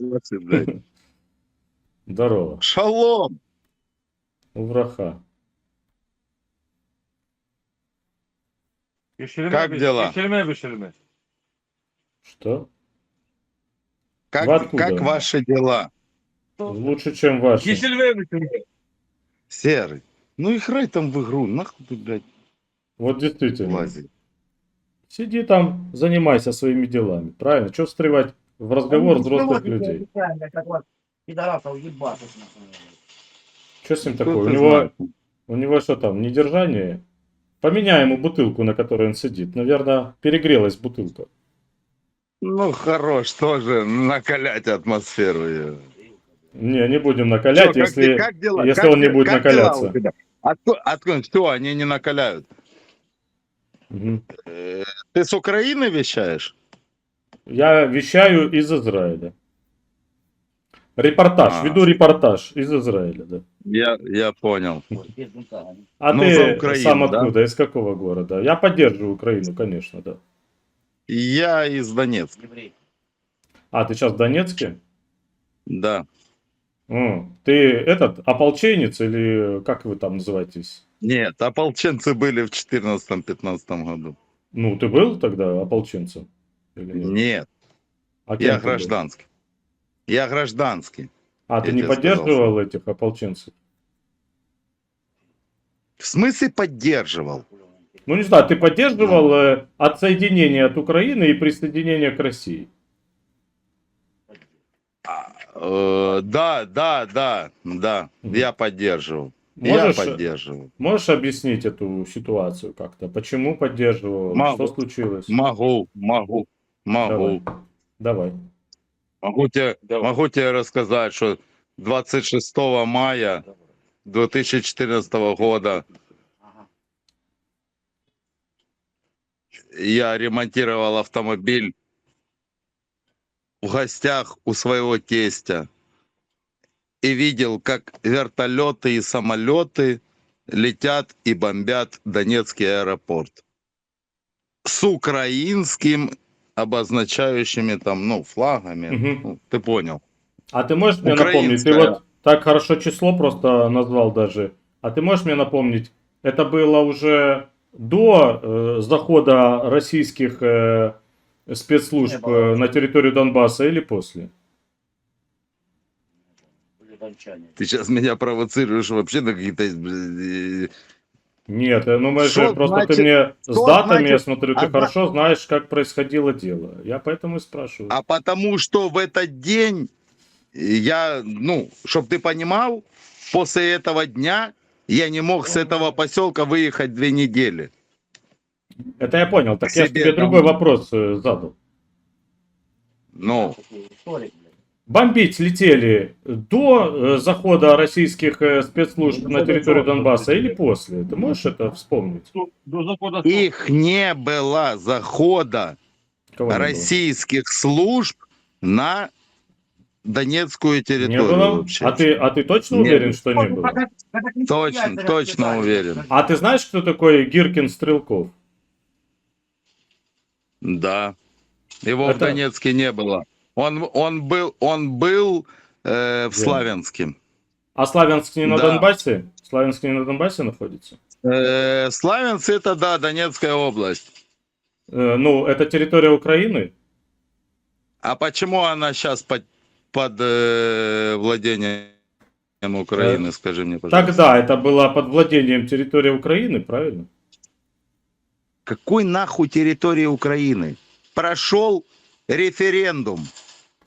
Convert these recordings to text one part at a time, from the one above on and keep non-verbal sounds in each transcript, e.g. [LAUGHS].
Ваши, блядь. [LAUGHS] Здорово. Шалом! Увраха. Как дела? Что? Как, откуда? как ваши дела? Лучше, чем ваши. Серый. Ну играй там в игру, нахуй ты, блядь, Вот действительно. лазить. Сиди там, занимайся своими делами. Правильно? Что встревать в разговор взрослых людей? Пидорасов. Что с ним такое? У него, у него что там, недержание? Поменяй ему бутылку, на которой он сидит. Наверное, перегрелась бутылка. Ну хорош тоже накалять атмосферу. её. Не, не будем накалять, Чё, как если... ты- как дела? если Как он не де- будет как дела накаляться. тебя? Откуда? Что, они не накаляют? Мгм. Э, Ты с Украины вещаешь? Я вещаю из Израиля. Репортаж, А. веду репортаж из Израиля, да. Я, я понял. А Ну, ты Украину, сам да? откуда, из какого города? Я поддерживаю Украину, конечно, да. Я из Донецка. А, ты сейчас в Донецке? Да. М, Ты этот, ополченец или как вы там называетесь? Нет, ополченцы были в 14-15 году. Ну, ты был тогда ополченцем? Или нет? Нет, А я ты был? гражданский. Я гражданский. А, ты я не тебе сказал, поддерживал этих ополченцев? В смысле поддерживал? Ну, не знаю, ты поддерживал э, отсоединение от Украины и присоединение к России? Э, да, да, да, да. Мгм. Я поддерживал. Можешь, Я поддерживал. можешь объяснить эту ситуацию как-то? Почему поддерживал? Могу. Что случилось? Могу, могу, могу. Давай. Могу тебе, Давай. могу тебе рассказать, что 26 мая 2014 года Ага. я ремонтировал автомобиль в гостях у своего тестя и видел, как вертолеты и самолеты летят и бомбят Донецкий аэропорт с украинским обозначающими там, ну, флагами. Мгм. Ну, ты понял. А ты можешь мне напомнить? Ты вот так хорошо число просто назвал даже. А ты можешь мне напомнить? Это было уже до э, захода российских э, спецслужб э, на территорию Донбасса или после? Ты сейчас меня провоцируешь вообще на какие-то... э, Нет, э, ну мы Что же просто значит- ты мне с датами, я значит смотрю, ты одна- хорошо знаешь, как происходило дело. Я поэтому и спрашиваю. А потому что в этот день я, ну, чтобы ты понимал, после этого дня я не мог с этого поселка выехать две недели. Это я понял. Так к я тебе другой домой. вопрос э, задал. Ну. Бомбить летели до э, захода российских э, спецслужб на территорию Донбасса или после? Ты можешь это вспомнить? Их не было захода Кого не было? российских служб на Донецкую Не территорию было? вообще. А ты, а ты точно Не уверен, было. что не было? Точно, точно уверен. А ты знаешь, кто такой Гиркин Стрелков? Да. Его в Это- Донецке не было. Он, он был, он был э, в? Славянске. А Славянск не на Да. Донбассе? Славянск не на Донбассе находится? Э, Славянск это, да, Донецкая область. Э, ну, это территория Украины? А почему она сейчас под, под э, владением Украины, скажи мне, пожалуйста? Тогда это было под владением территории Украины, правильно? Какой нахуй территории Украины? Прошел референдум.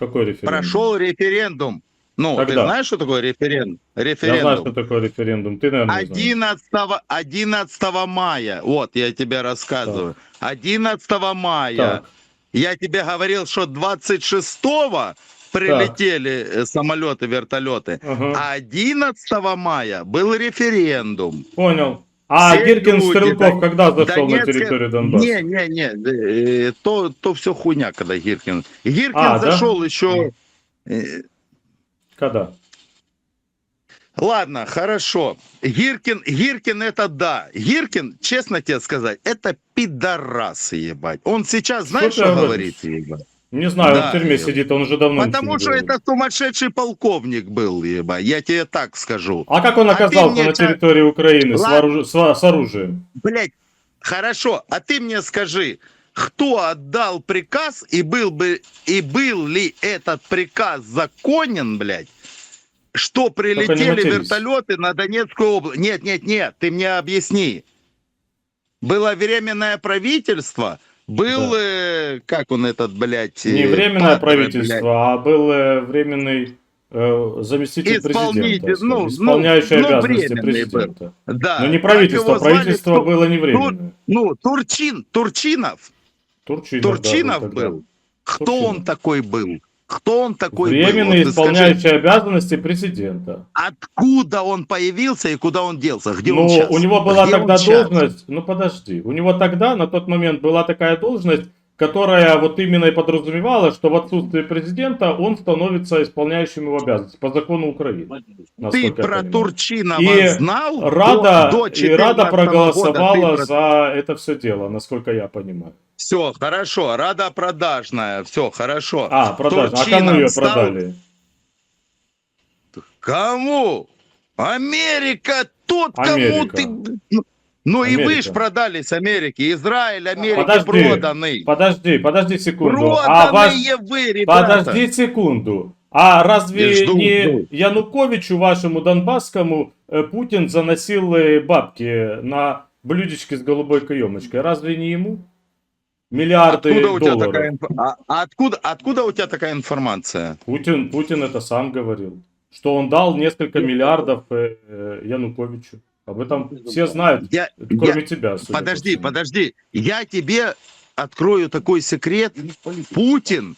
Какой референдум? Прошел референдум. Ну, ты Когда? знаешь, что такое референдум? Я Референдум. знаю, что такое референдум. Ты, наверное, знаешь. 11, 11 мая, вот я тебе рассказываю. 11 мая Так. я тебе говорил, что 26 прилетели э, самолеты, вертолеты. Ага. А 11 мая был референдум. Понял. А Все Гиркин люди, Стрелков да- когда зашел на Донецкая- территорию Донбасса? Не, не, не, э, то, то все хуйня, когда Гиркин. Гиркин А, да? зашел еще. э, Когда? Ладно, хорошо. Гиркин, Гиркин это да. Гиркин, честно тебе сказать, это пидорас, ебать. Он сейчас, знаешь, что говоришь? говорит, ебать? Не знаю, он Да. в тюрьме сидит, он уже давно Потому что это сумасшедший полковник был, еба. Я тебе так скажу. А как он А оказался мне на территории Украины с, Ладно. вооруж- с с оружием? Блять, хорошо, а ты мне скажи, кто отдал приказ и был бы и был ли этот приказ законен, блядь, что прилетели вертолеты на Донецкую область? Нет, нет, нет, ты мне объясни. Было временное правительство, был, Да. Как он этот, блядь... Не э, временное блядь. правительство, а был э, временный э, заместитель Исполнитель, президента, ну, исполняющий ну, ну, обязанности был. президента. Да. Но не правительство, звали? правительство Тур- было не временное. Ну, Турчин, Турчинов. Турчинов, да, Турчинов тогда. был. Кто Турчинов. он такой был? Кто он такой Временный был? Вот ты скажи, исполняющий обязанности президента. откуда он появился и куда он делся? Где Ну, он сейчас? у него была Где тогда должность, ну подожди, у него тогда, на тот момент, была такая должность, которая вот именно и подразумевала, что в отсутствие президента он становится исполняющим его обязанности по закону Украины. Ты про. Турчинова И знал? Рада, до, и Рада проголосовала Про... за это все дело, насколько я понимаю. Все, хорошо. Рада продажная. Все, хорошо. А, продажа. А кому ее стал- продали? Кому? Америка, тот, кому Америка. ты... Ну, Ну и вы Америка. ж продались Америке. Израиль Америке Подожди. проданный. Подожди, подожди секунду. А ваш... Проданные вы, ребята. Подожди секунду. А разве жду, не жду. Януковичу вашему Донбасскому э, Путин заносил э, бабки на блюдечке с голубой каемочкой? Разве не ему? Миллиарды Откуда у тебя долларов. такая а- а откуда, откуда у тебя такая информация? Путин, Путин это сам говорил. Что он дал несколько миллиардов э, Януковичу. Об этом все знают, Я, кроме я- тебя. судя по подожди, подожди. Я тебе открою такой секрет. Путин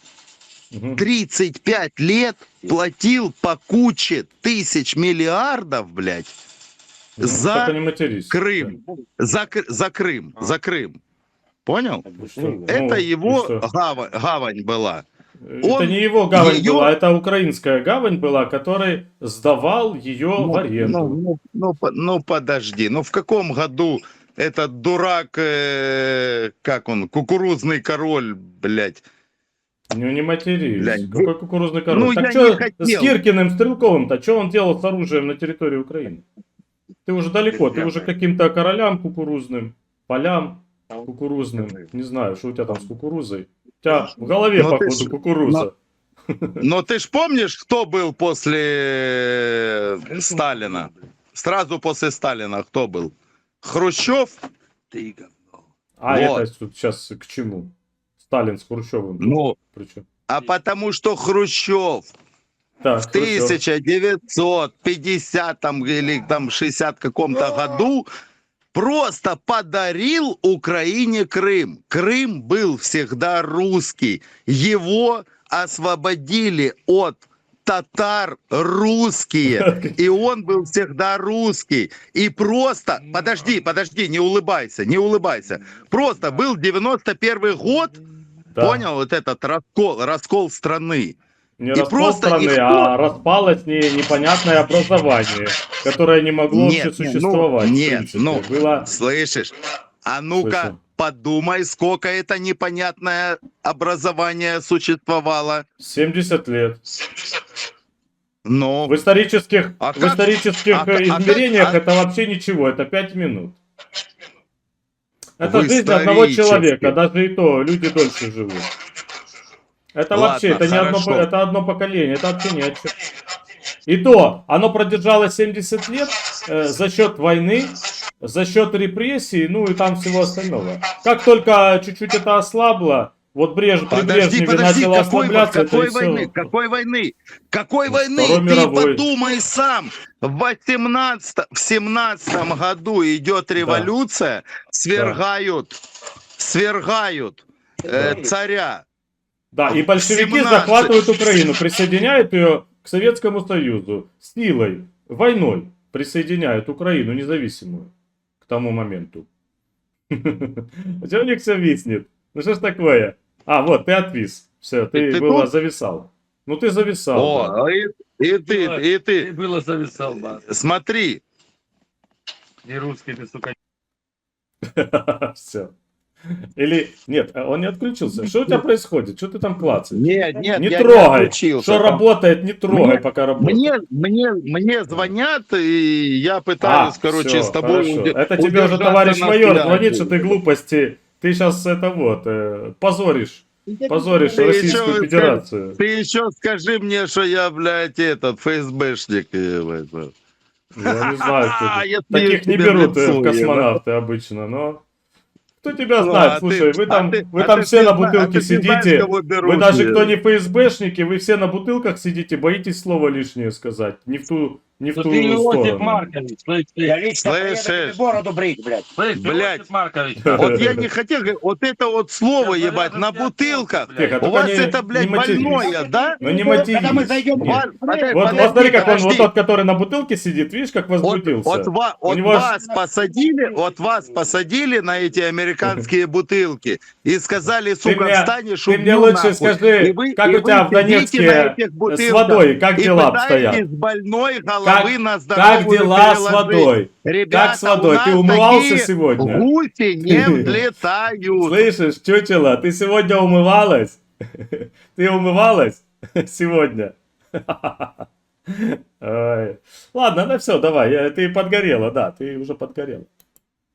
Мгм. 35 лет платил по куче тысяч миллиардов, блядь, Ну, за только не матерись. Крым. За, за Крым. За Крым. Понял? Ну, ну, Это и его гавань, гавань была. Это Он не его гавань её- была, это украинская гавань была, который сдавал ее в аренду. ну, ну, ну, ну, подожди, ну в каком году этот дурак, э, как он, кукурузный король, блядь, Ну не матерись. Блядь, Какой кукурузный король? ну, так что с Киркиным, Стрелковым-то, что он делал с оружием на территории Украины? Ты уже далеко, ты уже каким-то королям кукурузным, полям кукурузным, не знаю, что у тебя там с кукурузой. У тебя в голове, ты походу, ж- кукуруза. Но ты ж помнишь, кто был после э, Сталина? Сразу после Сталина кто был? Хрущев? А вот. это тут сейчас к чему? Сталин с Хрущевым. Ну, Причем? а потому что Хрущев Так, в Хрущев. 1950 там, или там 60 каком-то году просто подарил Украине Крым. Крым был всегда русский. Его освободили от татар русские. И он был всегда русский. И просто, подожди, подожди, не улыбайся, не улыбайся. Просто был 91 год, Да. понял, вот этот раскол, раскол страны. Не И просто никто- а распалось не, непонятное образование, которое не могло Нет, вообще ну, существовать. в нет, ну, Было... Слышишь? А ну-ка, Слышу. подумай, сколько это непонятное образование существовало. 70 лет. Ну, В исторических, А в как- исторических а э, а как- измерениях а- это вообще ничего, это 5 минут. Это В жизнь одного человека, даже и то люди дольше живут. Это Ладно, вообще, это не одно, хорошо. это одно поколение, это вообще ни о чем. И то, оно продержалось 70 лет э, за счет войны, за счет репрессий, ну и там всего остального. Как только чуть-чуть это ослабло, вот Бреж, при подожди, Брежневе подожди, начало какой, ослабляться, это какой всё. войны, какой войны, какой Ну, войны, Второй ты мировой. подумай сам. В 18, в 17 году идет революция, свергают, свергают э, царя. Да, и большевики 17. захватывают Украину, присоединяют ее к Советскому Союзу силой, войной присоединяют Украину независимую к тому моменту. [LAUGHS] Чего у них все виснет? Ну что ж такое? А, вот, ты отвис. Все, ты, Ты было тут? зависал. Ну ты зависал. да. О, и, и ты, и И ты, было зависал, да. смотри, Не русский ты, сука. [LAUGHS] Все. Или нет, а он не отключился. Что у тебя происходит? Что ты там клацаешь? Нет, нет, не я трогай. отключился. Что работает, не трогай, Мне- пока работает. Мне, мне, мне звонят, и я пытаюсь, А, короче, всё, с тобой хорошо. уде- Это тебе уже товарищ майор звонит, что ты глупости. Ты сейчас это вот э, позоришь, позоришь Ты Российскую ещё Федерацию. Ты еще скажи мне, что я, блядь, этот, ФСБшник. э. Я не знаю, [LAUGHS] кто А, Таких не берут э, в космонавты обычно, но кто тебя знает? а Слушай, ты- вы там, а ты- вы а там ты все не на а бутылке ты знаешь, сидите. берут, Вы даже кто не ФСБшники, вы все на бутылках сидите, боитесь слова лишнее сказать. Не в ту, не в Ну ту ты Иосиф сторону. Маркович, слышь, Я ты, лично Слышишь? поеду тебе бороду брить, блядь. слышь, ты Блядь. Иосиф Маркович. [LAUGHS] Вот я не хотел, говорить, вот это вот слово, Я ебать, на порядок бутылках. блядь. Тихо, У только вас не- это, блядь, не матерись. больное, да? Ну не Когда матерись. мы зайдем в Нет. бар, Подожди, Вот, подожди, вот смотри, как он, вот подожди. тот, который на бутылке сидит, видишь, как Вот, возбудился. вот ва- У вот него ж- вас посадили, вот вас посадили на эти американские [LAUGHS] бутылки и сказали, сука, мне- встанешь, ты мне лучше нахуй. скажи, И вы- как и у тебя в Донецке сидите на этих с бутылках водой, как и дела пытаетесь обстоят? с больной Как, головы на как дела с водой? Ребята, Как с водой? Ты умывался сегодня? Гуси не [LAUGHS] взлетают. Слышишь, чучело, ты сегодня умывалась? [LAUGHS] Ты умывалась [LAUGHS] сегодня? Ладно, ну все, давай, ты подгорела, да, ты уже подгорела.